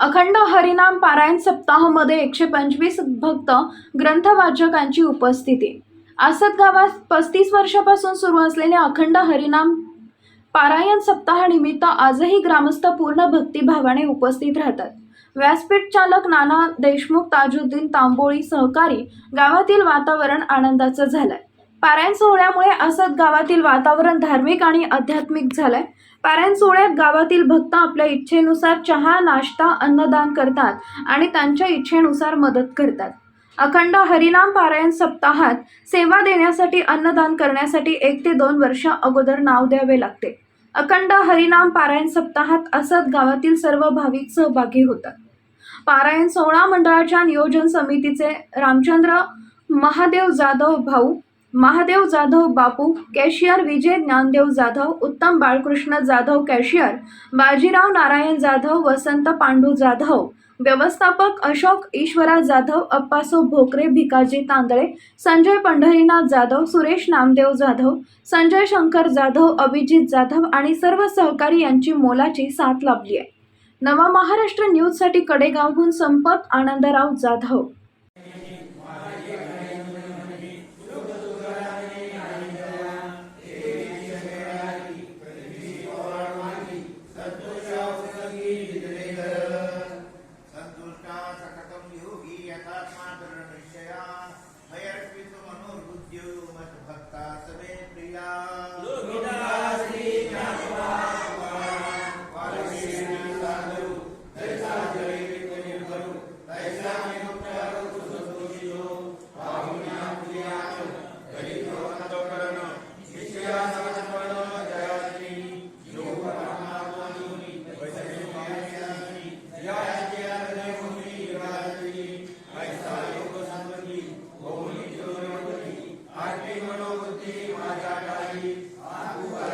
अखंड हरिनाम पारायण सप्ताहामध्ये एकशे पंचवीस भक्त ग्रंथवाचकांची उपस्थिती. आसत गावात पस्तीस वर्षापासून सुरू असलेल्या अखंड हरिनाम पारायण सप्ताहानिमित्त आजही ग्रामस्थ पूर्ण भक्तिभावाने उपस्थित राहतात. व्यासपीठ चालक नाना देशमुख ताजुद्दीन तांबोळी सहकारी गावातील वातावरण आनंदाचं झालंय. पारायण सोहळ्यामुळे असत गावातील वातावरण धार्मिक आणि आध्यात्मिक झालंय. पारायण सोहळ्यात गावातील भक्त आपल्या इच्छेनुसार चहा नाश्ता अन्नदान करतात आणि त्यांच्या इच्छेनुसार मदत करतात. अखंड हरिनाम पारायण सप्ताहात सेवा देण्यासाठी अन्नदान करण्यासाठी एक ते दोन वर्ष अगोदर नाव द्यावे लागते. अखंड हरिनाम पारायण सप्ताहात असत गावातील सर्व भाविक सहभागी होतात. पारायण सोहळा मंडळाच्या नियोजन समितीचे रामचंद्र महादेव जाधव भाऊ महादेव जाधव बापू कॅशियर विजय ज्ञानदेव जाधव उत्तम बाळकृष्ण जाधव कॅशियर बाजीराव नारायण जाधव वसंत पांडू जाधव व्यवस्थापक अशोक ईश्वरा जाधव अप्पासो भोकरे भिकाजी तांदळे संजय पंढरीनाथ जाधव सुरेश नामदेव जाधव संजय शंकर जाधव अभिजित जाधव आणि सर्व सहकारी यांची मोलाची साथ लाभली आहे. नवा महाराष्ट्र न्यूजसाठी कडेगावहून संपत आनंदराव जाधव. Amém.